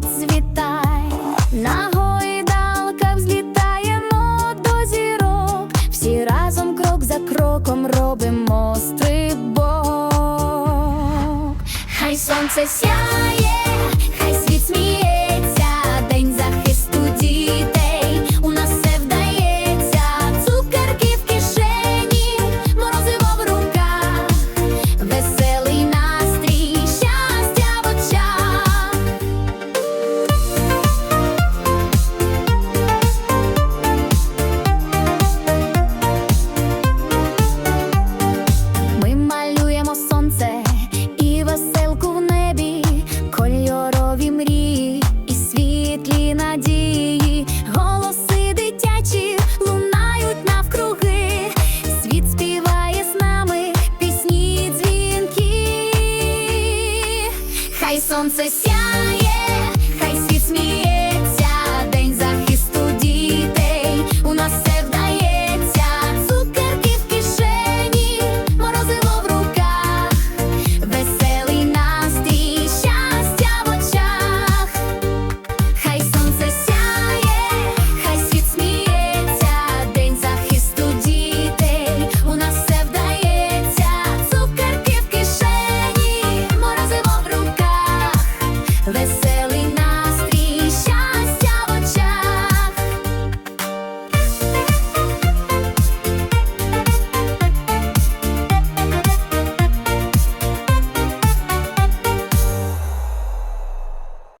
процвітай, на гойдалках злітаємо до зірок, всі разом крок за кроком робимо стрибок, хай сонце сяє. Сонце сяє. This